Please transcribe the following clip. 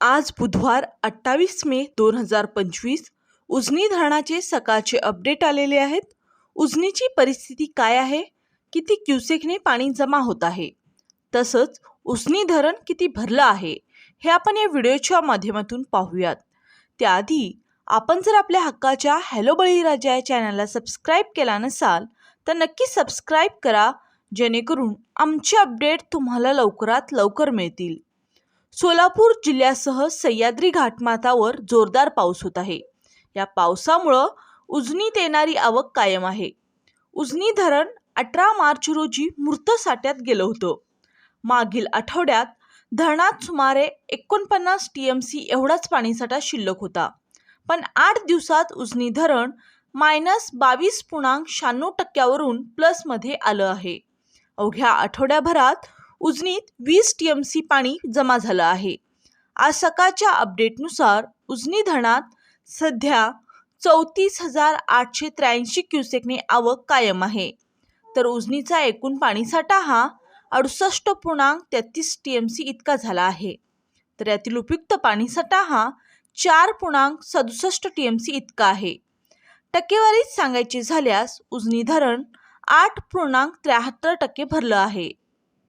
आज बुधवार अठ्ठावीस मे दोन हजार पंचवीस. उजनी धरणाचे सकाळचे अपडेट आलेले आहेत. उजनीची परिस्थिती काय आहे? किती क्युसेकने पाणी जमा होत आहे? तसंच उजनी धरण किती भरलं आहे? हे आपण या व्हिडिओच्या माध्यमातून पाहूयात. त्याआधी आपण जर आपल्या हक्काच्या हॅलो बळीराजा या चॅनलला सबस्क्राईब केला नसाल तर नक्की सबस्क्राईब करा जेणेकरून आमचे अपडेट तुम्हाला लवकरात लवकर मिळतील. सोलापूर जिल्ह्यासह सह्याद्री घाटमाथावर जोरदार पाऊस होत आहे. या पावसामुळं उजनीत येणारी आवक कायम आहे. उजनी धरण अठरा मार्च रोजी मृत साठ्यात गेलं होतं. मागील आठवड्यात धरणात सुमारे एकोणपन्नास टी एम सी एवढाच पाणीसाठा शिल्लक होता. पण आठ दिवसात उजनी धरण मायनस बावीस पूर्णांक शहाण्णव टक्क्यावरून प्लसमध्ये आलं आहे. अवघ्या आठवड्याभरात उजनीत वीस टी एम सी पाणी जमा झालं आहे. आज सकाळच्या अपडेटनुसार उजनी धरणात सध्या चौतीस हजार आठशे त्र्याऐंशी क्युसेकने आवक कायम आहे. तर उजनीचा एकूण पाणीसाठा हा अडुसष्ट पूर्णांक तेहतीस टी एम सी इतका झाला आहे. तर यातील उपयुक्त पाणीसाठा हा चार पूर्णांक सदुसष्ट टी एम सी इतका आहे. टक्केवारीत सांगायचे झाल्यास उजनी धरण आठ पूर्णांक त्र्याहत्तर टक्के भरलं आहे.